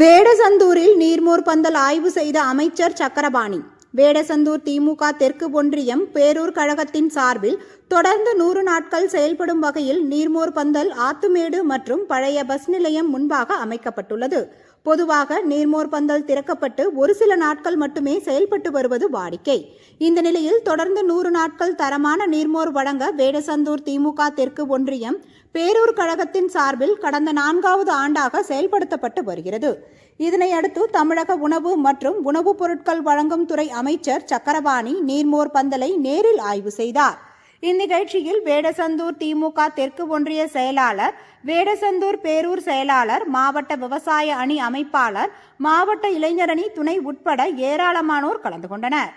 வேடசந்தூரில் நீர்மோர் பந்தல் ஆய்வு செய்த அமைச்சர் சக்கரபாணி. வேடசந்தூர் திமுக தெற்கு ஒன்றியம் பேரூர் கழகத்தின் சார்பில் தொடர்ந்து நூறு நாட்கள் செயல்படும் வகையில் நீர்மோர் பந்தல் ஆத்துமேடு மற்றும் பழைய பஸ் நிலையம் முன்பாக அமைக்கப்பட்டுள்ளது. பொதுவாக நீர்மோர் பந்தல் திறக்கப்பட்டு ஒரு சில நாட்கள் மட்டுமே செயல்பட்டு வருவது வாடிக்கை. இந்த நிலையில் தொடர்ந்து நூறு நாட்கள் தரமான நீர்மோர் வழங்க வேடசந்தூர் திமுக தெற்கு ஒன்றியம் பேரூர் கழகத்தின் சார்பில் கடந்த நான்காவது ஆண்டாக செயல்படுத்தப்பட்டு வருகிறது. இதனையடுத்து தமிழக உணவு மற்றும் உணவுப் பொருட்கள் வழங்கும் துறை அமைச்சர் சக்கரபாணி நீர்மோர் பந்தலை நேரில் ஆய்வு செய்தார். இந்நிகழ்ச்சியில் வேடசந்தூர் திமுக தெற்கு ஒன்றிய செயலாளர் வேடசந்தூர் பேரூர் செயலாளர் மாவட்ட விவசாய அணி அமைப்பாளர் மாவட்ட இளைஞரணி துணை உட்பட ஏராளமானோர் கலந்து கொண்டனர்.